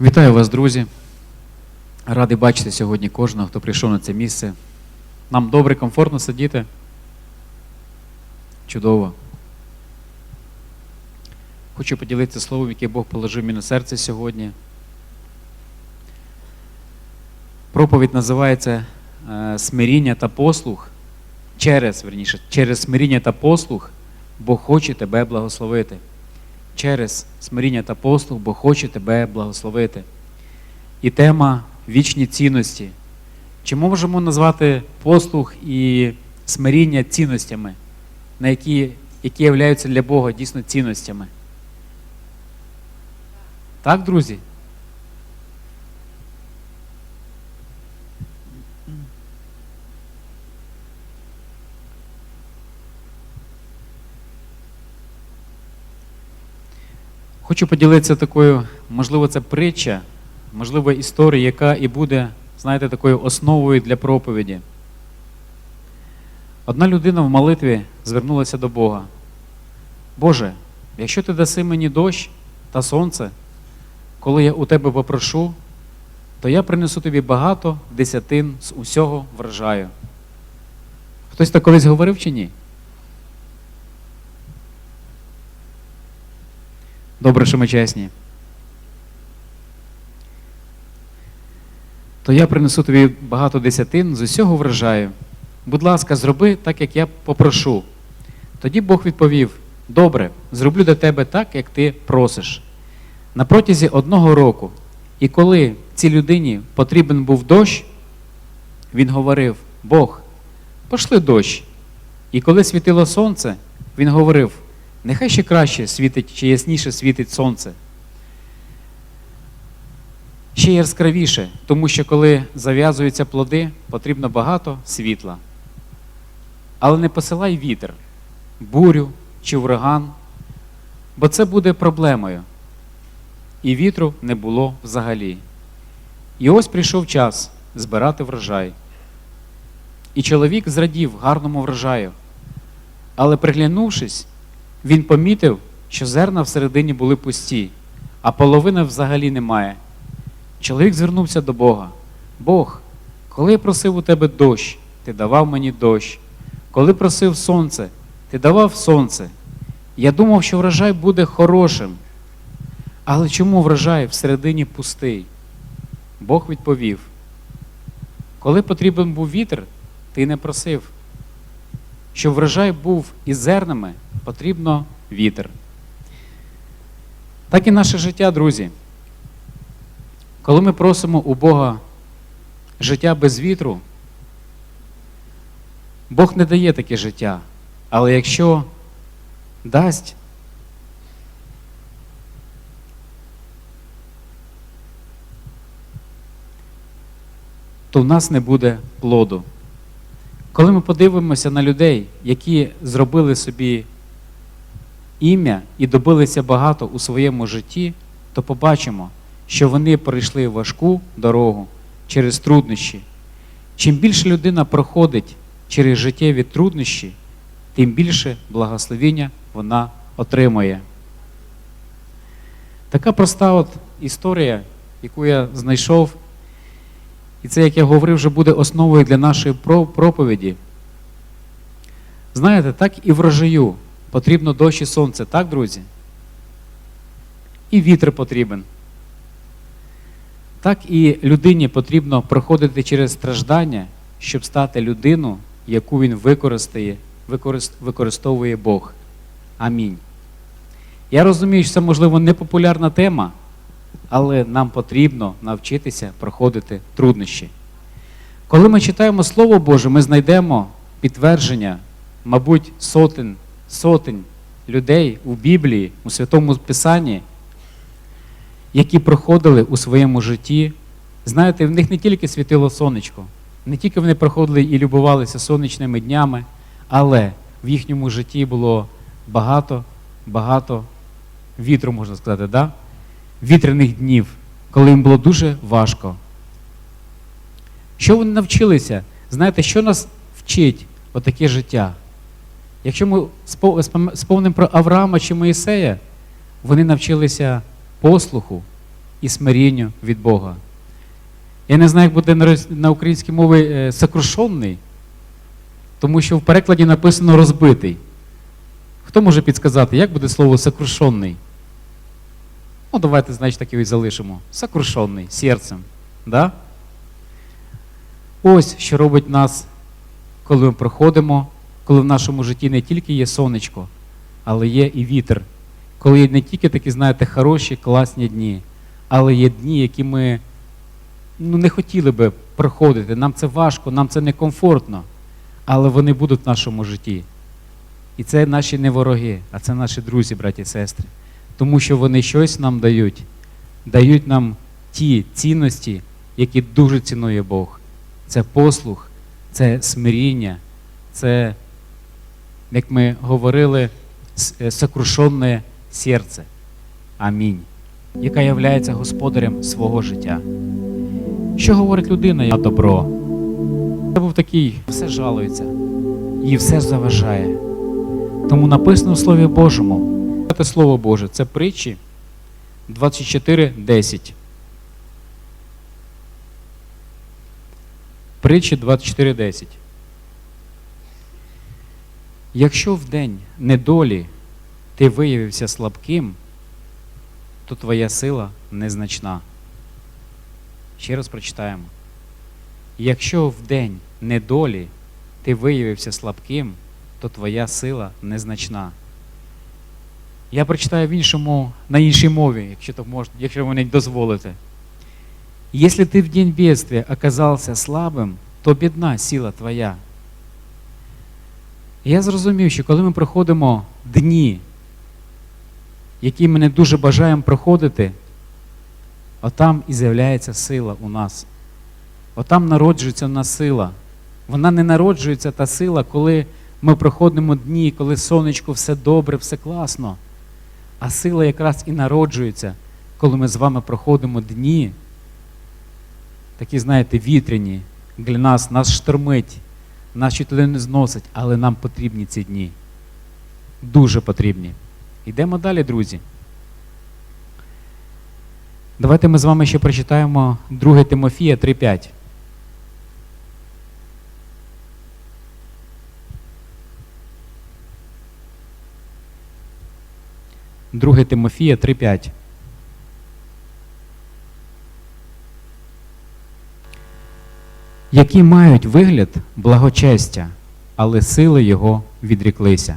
Вітаю вас, друзі. Радий бачити сьогодні кожного, хто прийшов на це місце. Нам добре, комфортно сидіти. Чудово. Хочу поділитися словом, яке Бог положив мені на серце сьогодні. Проповідь називається е, Смиріння та послуг. Через, верніше, через смиріння та послуг Бог хоче тебе благословити. Через смиріння та послуг бо хоче тебе благословити. І тема вічні цінності. Чи можемо назвати послуг і смиріння цінностями, на які, які являються для Бога дійсно цінностями? Так, друзі? Хочу поділитися такою, можливо, це притча, можливо, історія, яка і буде, знаєте, такою основою для проповіді. Одна людина в молитві звернулася до Бога. Боже, якщо ти даси мені дощ та сонце, коли я у тебе попрошу, то я принесу тобі багато десятин з усього врожаю. Хтось так колись говорив чи ні? Добре, що ми чесні. То я принесу тобі багато десятин з усього врожаю. Будь ласка, зроби так, як я попрошу. Тоді Бог відповів: Добре, зроблю до тебе так, як ти просиш. На протязі одного року. І коли цій людині потрібен був дощ, він говорив: Бог, пошли дощ. І коли світило сонце, він говорив: Нехай ще краще світить, чи ясніше світить сонце. Ще яскравіше, тому що коли зав'язуються плоди, потрібно багато світла. Але не посилай вітер, бурю чи ураган, бо це буде проблемою. І вітру не було взагалі. І ось прийшов час збирати врожай. І чоловік зрадів гарному врожаю, але приглянувшись, він помітив, що зерна всередині були пусті, а половини взагалі немає. Чоловік звернувся до Бога. Бог, коли я просив у тебе дощ, ти давав мені дощ. Коли просив сонце, ти давав сонце. Я думав, що врожай буде хорошим. Але чому врожай всередині пустий? Бог відповів: коли потрібен був вітер, ти не просив. Щоб врожай був із зернами, потрібно вітер. Так і наше життя, друзі. Коли ми просимо у Бога життя без вітру, Бог не дає таке життя. Але якщо дасть, то в нас не буде плоду. Коли ми подивимося на людей, які зробили собі ім'я і добилися багато у своєму житті, то побачимо, що вони пройшли важку дорогу через труднощі. Чим більше людина проходить через життєві труднощі, тим більше благословіння вона отримує. Така проста от історія, яку я знайшов, і це, як я говорив, вже буде основою для нашої проповіді. Знаєте, так і врожаю потрібно дощ і сонце, так, друзі? І вітер потрібен. Так і людині потрібно проходити через страждання, щоб стати людину, яку він використає, використовує Бог. Амінь. Я розумію, що це, можливо, не популярна тема, але нам потрібно навчитися проходити труднощі. Коли ми читаємо Слово Боже, ми знайдемо підтвердження, мабуть, сотень, сотень людей у Біблії, у Святому Писанні, які проходили у своєму житті. Знаєте, в них не тільки світило сонечко, не тільки вони проходили і любувалися сонячними днями, але в їхньому житті було багато, багато вітру, можна сказати, да? Вітряних днів, коли їм було дуже важко. Що вони навчилися? Знаєте, що нас вчить отаке життя? Якщо ми сповнимо про Авраама чи Моїсея, вони навчилися послуху і смирінню від Бога. Я не знаю, як буде на українській мові е, сокрушений, тому що в перекладі написано розбитий. Хто може підсказати, як буде слово сокрушений? Ну, давайте, значить, так і залишимо. Сокрушений, серцем. Да? Ось що робить нас, коли ми проходимо, коли в нашому житті не тільки є сонечко, але є і вітер. Коли є не тільки такі, знаєте, хороші, класні дні, але є дні, які ми ну, не хотіли би проходити. Нам це важко, нам це некомфортно, але вони будуть в нашому житті. І це наші не вороги, а це наші друзі, браті і сестри. Тому що вони щось нам дають, дають нам ті цінності, які дуже цінує Бог. Це послух, це смиріння, це, як ми говорили, е, сокрушенне серце. Амінь. Яка являється господарем свого життя. Що говорить людина на добро? Це був такий, все жалується, їй все заважає. Тому написано в Слові Божому. Це Слово Боже, це притчі 24.10. Притчі 24.10. Якщо в день недолі ти виявився слабким, то твоя сила незначна. Ще раз прочитаємо. Якщо в день недолі ти виявився слабким, то твоя сила незначна. Я прочитаю в іншому, на іншій мові, якщо так можна, якщо мені дозволите. Если ты в день бедствия оказался слабим, то бідна сила твоя. Я зрозумів, що коли ми проходимо дні, які ми не дуже бажаємо проходити, отам і з'являється сила у нас. Отам народжується в нас сила. Вона не народжується та сила, коли ми проходимо дні, коли сонечко все добре, все класно. А сила якраз і народжується, коли ми з вами проходимо дні, такі, знаєте, вітряні для нас, нас штормить, нас чуть не зносить, але нам потрібні ці дні. Дуже потрібні. Йдемо далі, друзі. Давайте ми з вами ще прочитаємо 2 Тимофія 3.5. Друге Тимофія 3.5. Які мають вигляд благочестя, але сили його відріклися.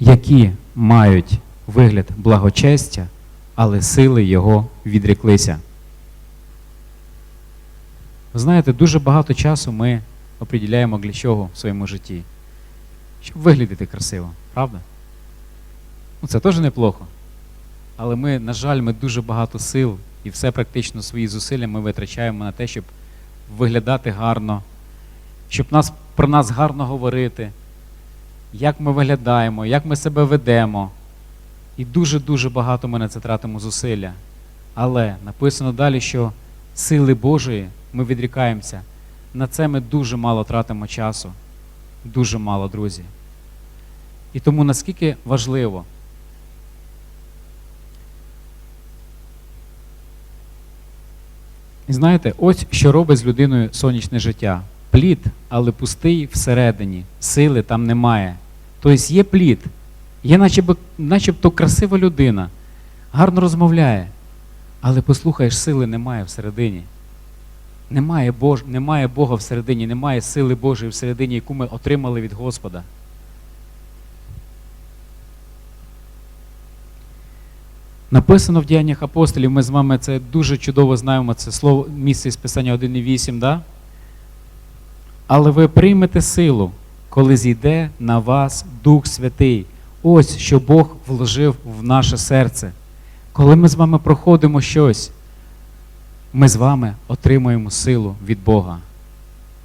Які мають вигляд благочестя, але сили його відріклися. Знаєте, дуже багато часу ми оприділяємо для чого в своєму житті. Щоб виглядати красиво, правда? Ну, це теж неплохо. Але ми, на жаль, ми дуже багато сил і все практично свої зусилля ми витрачаємо на те, щоб виглядати гарно, щоб нас, про нас гарно говорити, як ми виглядаємо, як ми себе ведемо. І дуже-дуже багато ми на це тратимо зусилля. Але написано далі, що сили Божої ми відрікаємося. На це ми дуже мало тратимо часу. Дуже мало, друзі. І тому наскільки важливо. І знаєте, ось що робить з людиною сонячне життя. Плід, але пустий всередині, сили там немає. Тобто є плід, є начебто, начебто красива людина, гарно розмовляє, але послухаєш, сили немає всередині. Немає, Бож, немає Бога всередині, немає сили Божої всередині, яку ми отримали від Господа. Написано в діяннях апостолів, ми з вами це дуже чудово знаємо, це слово місце із Писання 1.8, да? Але ви приймете силу, коли зійде на вас Дух Святий. Ось що Бог вложив в наше серце. Коли ми з вами проходимо щось, ми з вами отримуємо силу від Бога.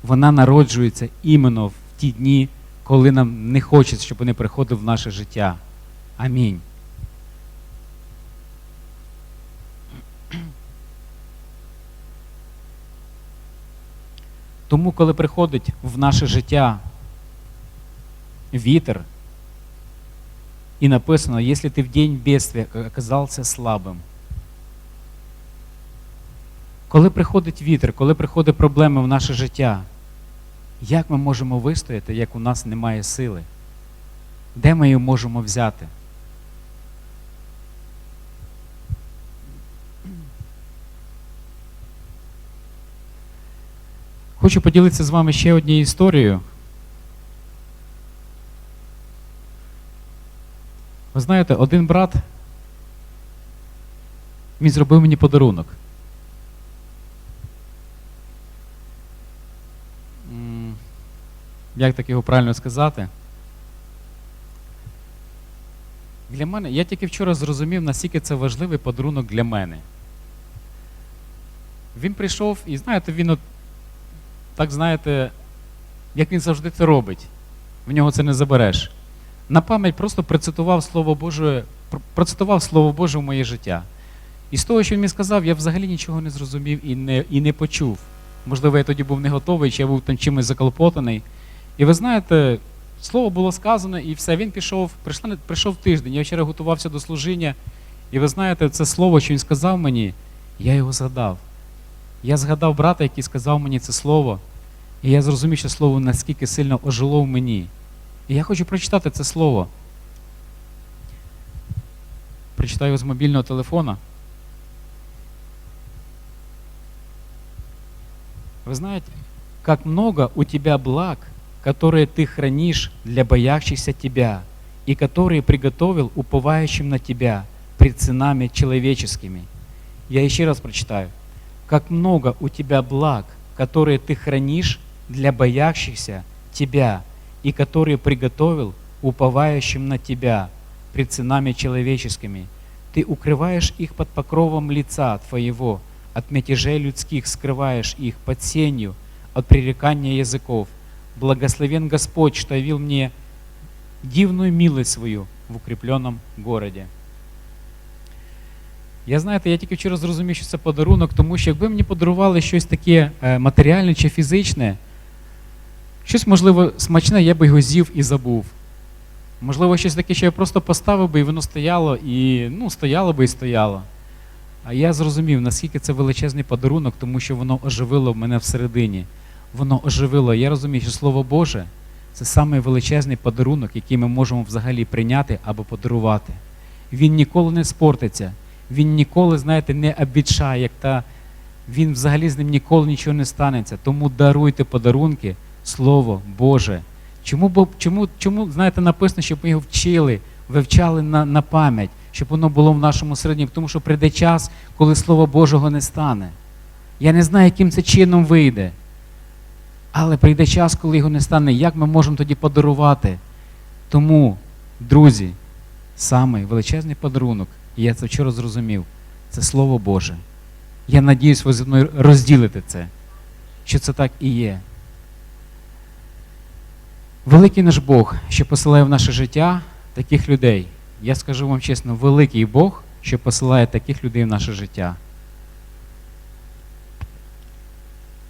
Вона народжується іменно в ті дні, коли нам не хочеться, щоб вони приходили в наше життя. Амінь. Тому, коли приходить в наше життя вітер, і написано, якщо ти в день бедствия оказався слабим, Коли приходить вітер, коли приходять проблеми в наше життя, як ми можемо вистояти, як у нас немає сили? Де ми її можемо взяти? Хочу поділитися з вами ще однією історією. Ви знаєте, один брат він зробив мені подарунок. Як так його правильно сказати? Для мене, я тільки вчора зрозумів, наскільки це важливий подарунок для мене. Він прийшов і, знаєте, він от, так знаєте, як він завжди це робить. В нього це не забереш. На пам'ять просто процитував Слово Боже, процитував Слово Боже в моє життя. І з того, що він мені сказав, я взагалі нічого не зрозумів і не, і не почув. Можливо, я тоді був не готовий, чи я був там чимось заколопотаний. І ви знаєте, слово було сказано, і все, він пішов, прийшла, прийшов тиждень. Я вчора готувався до служіння, і ви знаєте, це слово, що він сказав мені, я його згадав. Я згадав брата, який сказав мені це слово, і я зрозумів, що слово наскільки сильно ожило в мені. І я хочу прочитати це слово. Прочитаю з мобільного телефона. Вы знаете, как много у тебя благ, которые ты хранишь для боящихся тебя, и которые приготовил уповающим на тебя пред сынами человеческими. Я еще раз прочитаю. Как много у тебя благ, которые ты хранишь для боящихся тебя, и которые приготовил уповающим на тебя пред сынами человеческими. Ты укрываешь их под покровом лица твоего, от мятежей людских скрываешь их под сенью, от пререкания языков. Благословен Господь, что явил мне дивную милость свою в укрепленном городе. Я знаєте, я тільки вчора зрозумів, що це подарунок, тому що якби мені подарували щось таке е, матеріальне чи фізичне, щось, можливо, смачне, я би його з'їв і забув. Можливо, щось таке, що я просто поставив би, і воно стояло, і ну, стояло би і стояло. А я зрозумів, наскільки це величезний подарунок, тому що воно оживило мене всередині. Воно оживило. Я розумію, що Слово Боже це самий величезний подарунок, який ми можемо взагалі прийняти або подарувати. Він ніколи не спортиться, він ніколи, знаєте, не обідшає, як та він взагалі з ним ніколи нічого не станеться. Тому даруйте подарунки, Слово Боже. Чому, чому, чому знаєте, написано, щоб ми його вчили, вивчали на, на пам'ять, щоб воно було в нашому середньому, тому що прийде час, коли Слова Божого не стане. Я не знаю, яким це чином вийде. Але прийде час, коли його не стане. Як ми можемо тоді подарувати? Тому, друзі, самий величезний подарунок, і я це вчора зрозумів, це Слово Боже. Я надіюсь, ви зі мною розділите це, що це так і є. Великий наш Бог, що посилає в наше життя таких людей. Я скажу вам чесно, великий Бог, що посилає таких людей в наше життя.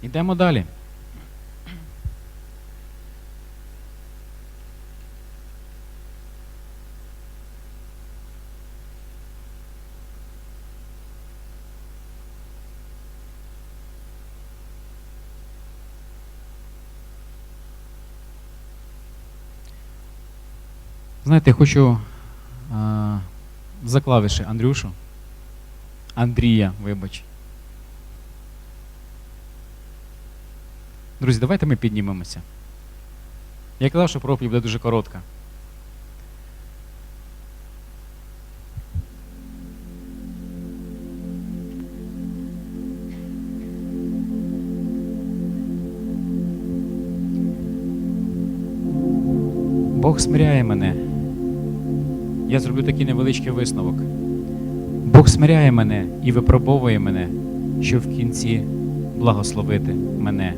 Йдемо далі. Знаєте, я хочу а, за клавіші Андрюшу. Андрія, вибач. Друзі, давайте ми піднімемося. Я казав, що проповідь буде дуже коротка. Бог смиряє мене. Я зроблю такий невеличкий висновок. Бог смиряє мене і випробовує мене, щоб в кінці благословити мене.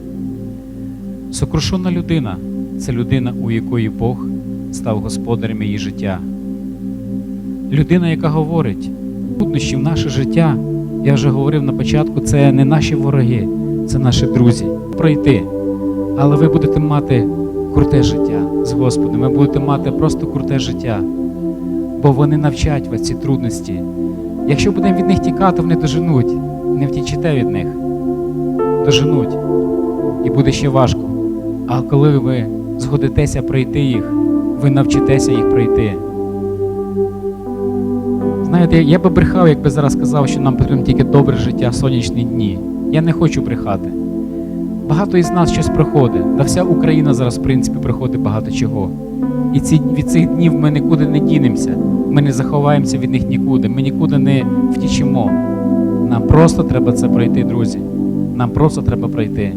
Сокрушена людина це людина, у якої Бог став господарем її життя. Людина, яка говорить, труднощі в наше життя, я вже говорив на початку, це не наші вороги, це наші друзі. Пройти. Але ви будете мати круте життя з Господом, ви будете мати просто круте життя, бо вони навчать вас ці трудності. Якщо будемо від них тікати, вони доженуть, не втічете від них. доженуть, і буде ще важко. А коли ви згодитеся пройти їх, ви навчитеся їх пройти. Знаєте, я би брехав, якби зараз сказав, що нам потрібно тільки добре життя, сонячні дні. Я не хочу брехати. Багато із нас щось проходить. Та вся Україна зараз, в принципі, проходить багато чого. І ці, від цих днів ми нікуди не дінемося. Ми не заховаємося від них нікуди. Ми нікуди не втічемо. Нам просто треба це пройти, друзі. Нам просто треба пройти.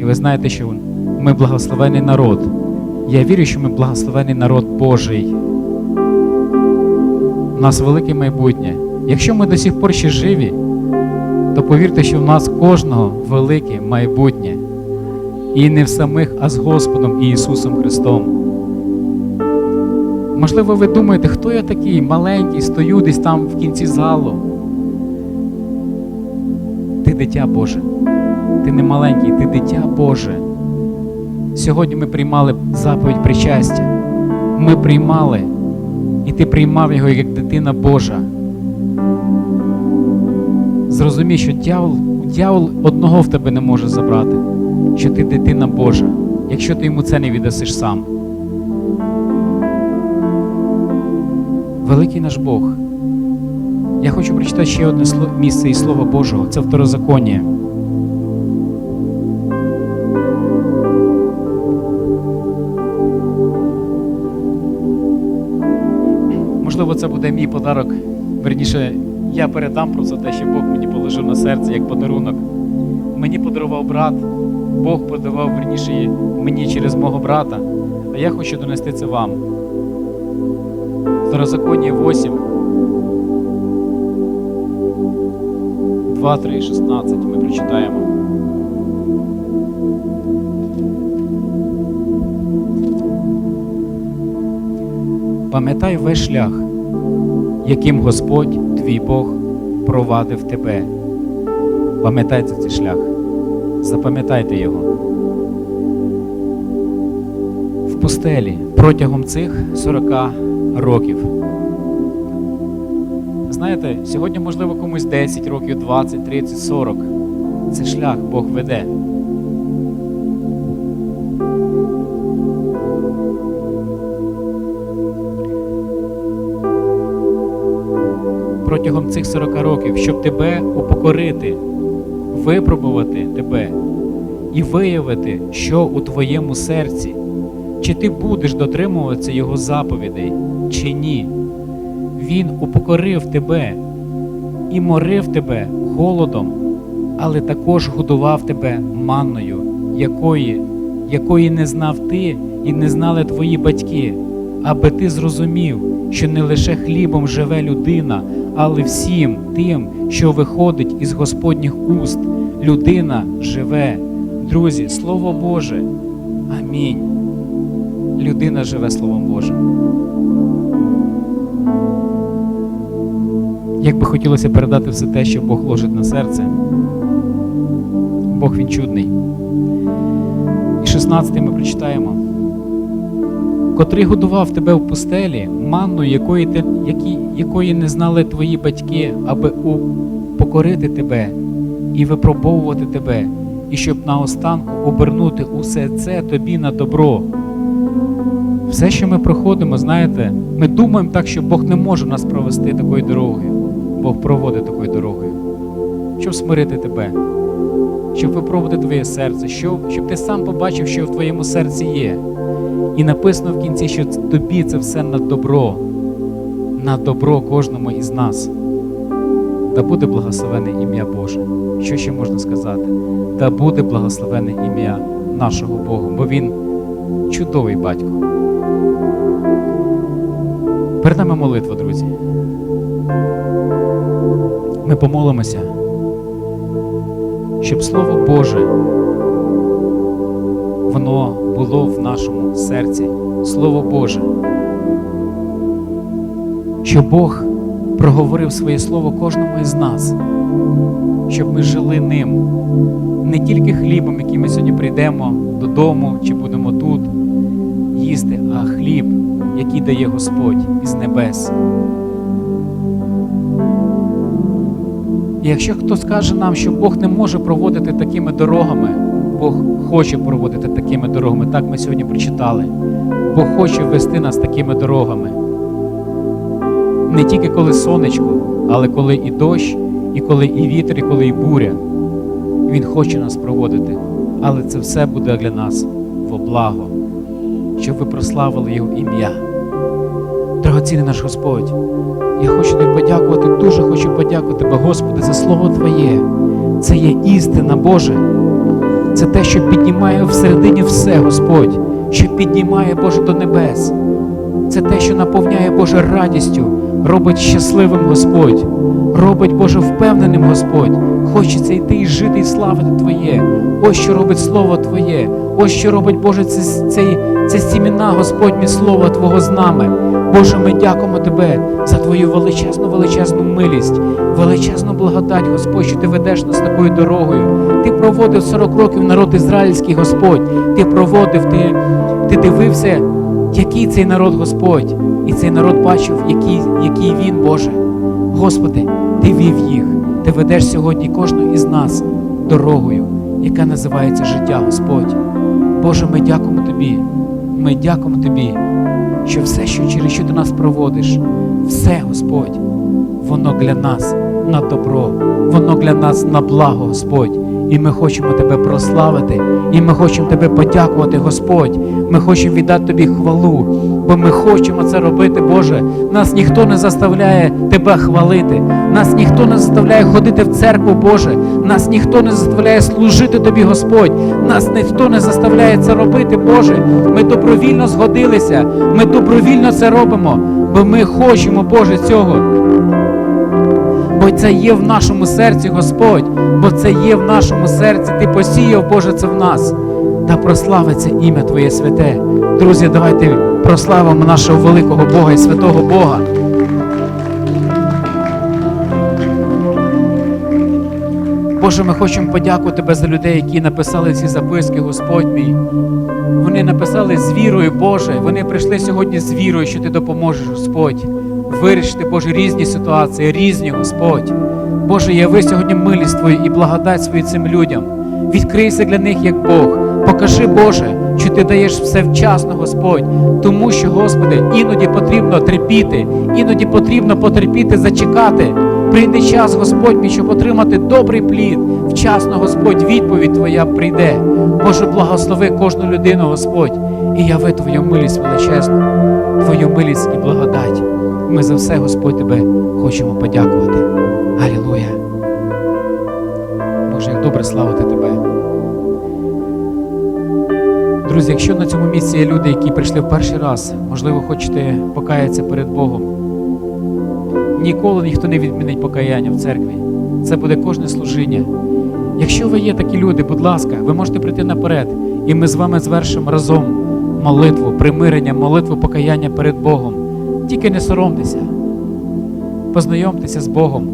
І ви знаєте, що ми благословений народ. Я вірю, що ми благословений народ Божий. У нас велике майбутнє. Якщо ми до сих пор ще живі, то повірте, що в нас кожного велике майбутнє. І не в самих, а з Господом і Ісусом Христом. Можливо, ви думаєте, хто я такий маленький, стою десь там в кінці залу. Ти дитя Боже. Ти не маленький, ти дитя Боже. Сьогодні ми приймали заповідь причастя. Ми приймали, і ти приймав його як дитина Божа. Зрозумій, що дьявол, дьявол одного в тебе не може забрати, що ти дитина Божа, якщо ти йому це не віддасиш сам. Великий наш Бог. Я хочу прочитати ще одне місце із Слова Божого. Це второзаконня. Можливо, це буде мій подарок. Верніше, я передам просто те, що Бог мені положив на серце як подарунок. Мені подарував брат, Бог подарував верніше мені через мого брата, а я хочу донести це вам. Второзаконня 8. 2, 3, 16 ми прочитаємо. Пам'ятай весь шлях, яким Господь твій Бог провадив тебе. Пам'ятайте цей шлях, запам'ятайте його. В пустелі протягом цих 40 років. Знаєте, сьогодні, можливо, комусь 10 років, 20, 30, 40. Це шлях Бог веде. Протягом цих 40 років, щоб тебе упокорити, випробувати тебе і виявити, що у твоєму серці, чи ти будеш дотримуватися Його заповідей, чи ні. Він упокорив тебе і морив тебе голодом, але також годував тебе манною, якої, якої не знав ти і не знали твої батьки, аби ти зрозумів, що не лише хлібом живе людина, але всім тим, що виходить із Господніх уст. Людина живе. Друзі, Слово Боже. Амінь. Людина живе Словом Божим. Як би хотілося передати все те, що Бог ложить на серце. Бог він чудний. І 16 ми прочитаємо. Котрий годував тебе в пустелі, манну, якої, ти, які, якої не знали твої батьки, аби упокорити тебе і випробовувати тебе, і щоб наостанку обернути усе це тобі на добро. Все, що ми проходимо, знаєте, ми думаємо так, що Бог не може нас провести такою дорогою. Бог проводить такою дорогою, щоб смирити тебе, щоб випробувати твоє серце, щоб, щоб ти сам побачив, що в твоєму серці є. І написано в кінці, що тобі це все на добро, на добро кожному із нас. Та буде благословене ім'я Боже. Що ще можна сказати? Та буде благословене ім'я нашого Бога, бо Він чудовий батько. Перед нами молитва, друзі. Ми помолимося, щоб Слово Боже, воно було в нашому серці, Слово Боже. Щоб Бог проговорив своє слово кожному із нас, щоб ми жили ним, не тільки хлібом, який ми сьогодні прийдемо додому чи будемо тут їсти, а хліб, який дає Господь із небес. І якщо хто скаже нам, що Бог не може проводити такими дорогами, Бог хоче проводити такими дорогами. Так ми сьогодні прочитали. Бог хоче вести нас такими дорогами. Не тільки коли сонечко, але коли і дощ, і коли і вітер, і коли і буря. Він хоче нас проводити. Але це все буде для нас во благо, щоб ви прославили Його ім'я. Дорогоцінний наш Господь, я хочу тобі подякувати, дуже хочу подякувати Тебе, Господи, за Слово Твоє. Це є істина, Боже. Це те, що піднімає всередині все, Господь, що піднімає Боже до небес. Це те, що наповняє Боже радістю, робить щасливим Господь, робить Боже впевненим Господь. Хочеться йти і жити, і славити Твоє. Ось що робить Слово Твоє. Ось що робить Боже це, це, це сімена, Господь, мій Слово Твого з нами. Боже, ми дякуємо Тебе за Твою величезну, величезну милість, величезну благодать, Господь, що Ти ведеш нас такою дорогою. Ти проводив 40 років народ ізраїльський, Господь. Ти проводив, ти, ти дивився, який цей народ Господь. І цей народ бачив, який, який він, Боже. Господи, Ти вів їх. Ти ведеш сьогодні кожну із нас дорогою, яка називається життя, Господь. Боже, ми дякуємо Тобі. Ми дякуємо Тобі, що все, що через що ти нас проводиш, все, Господь, воно для нас на добро, воно для нас на благо, Господь. І ми хочемо Тебе прославити, і ми хочемо Тебе подякувати, Господь. Ми хочемо віддати Тобі хвалу, бо ми хочемо це робити, Боже. Нас ніхто не заставляє Тебе хвалити, нас ніхто не заставляє ходити в церкву, Боже. Нас ніхто не заставляє служити Тобі, Господь. Нас ніхто не заставляє це робити, Боже. Ми добровільно згодилися, ми добровільно це робимо, бо ми хочемо, Боже, цього. Бо це є в нашому серці, Господь, бо це є в нашому серці. Ти посіяв, Боже, це в нас. Та прославиться ім'я Твоє святе. Друзі, давайте прославимо нашого великого Бога і святого Бога. Боже, ми хочемо подякувати Тебе за людей, які написали ці записки, Господь мій. Вони написали з вірою, Боже. Вони прийшли сьогодні з вірою, що Ти допоможеш, Господь. Вирішити, Боже, різні ситуації, різні, Господь. Боже, яви сьогодні милість Твою і благодать свою цим людям. Відкрийся для них як Бог. Покажи, Боже, що ти даєш все вчасно, Господь. Тому що, Господи, іноді потрібно терпіти, іноді потрібно потерпіти, зачекати. Прийде час, Господь щоб отримати добрий плід. Вчасно, Господь, відповідь Твоя прийде. Боже, благослови кожну людину, Господь, і яви Твою милість величезну, Твою милість і благодать. Ми за все, Господь, Тебе хочемо подякувати. Алілуя. Боже, як добре славити Тебе. Друзі, якщо на цьому місці є люди, які прийшли в перший раз, можливо, хочете покаятися перед Богом. Ніколи ніхто не відмінить покаяння в церкві. Це буде кожне служіння. Якщо ви є такі люди, будь ласка, ви можете прийти наперед, і ми з вами звершимо разом молитву, примирення, молитву покаяння перед Богом. Тільки не соромтеся. Познайомтеся з Богом.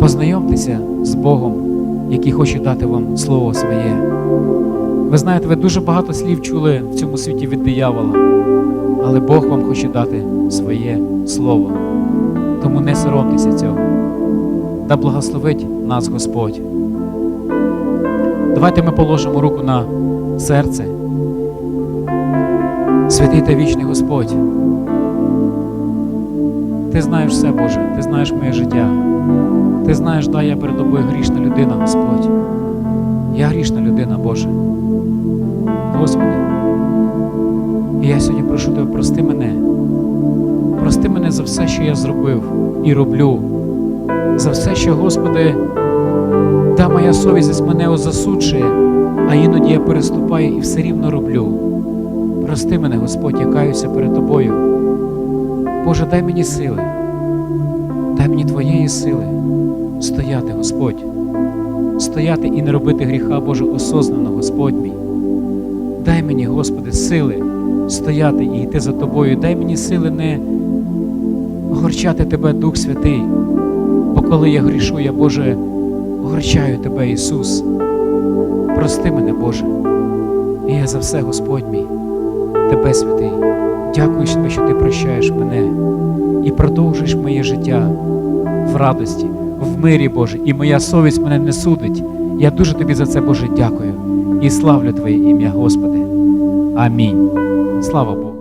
Познайомтеся з Богом, який хоче дати вам слово своє. Ви знаєте, ви дуже багато слів чули в цьому світі від диявола, але Бог вам хоче дати своє слово. Тому не соромтеся цього. Та благословить нас Господь. Давайте ми положимо руку на серце. Святий та вічний Господь. Ти знаєш все, Боже, ти знаєш моє життя. Ти знаєш, да, я перед тобою грішна людина, Господь. Я грішна людина, Боже. Господи. І я сьогодні прошу Тебе, прости мене. Прости мене за все, що я зробив і роблю. За все, що, Господи, та моя совість мене засуджує, а іноді я переступаю і все рівно роблю. Прости мене, Господь, я каюся перед Тобою. Боже, дай мені сили, дай мені Твоєї сили стояти, Господь, стояти і не робити гріха, Боже, осознано, Господь мій. Дай мені, Господи, сили стояти і йти за Тобою. Дай мені сили не огорчати Тебе, Дух Святий. Бо коли я грішу, я, Боже, огорчаю Тебе, Ісус. Прости мене, Боже. І я за все, Господь мій, Тебе, святий. Дякую Тобі, що Ти прощаєш мене і продовжуєш моє життя в радості, в мирі, Боже, і моя совість мене не судить. Я дуже тобі за це, Боже, дякую і славлю Твоє ім'я, Господи. Амінь. Слава Богу.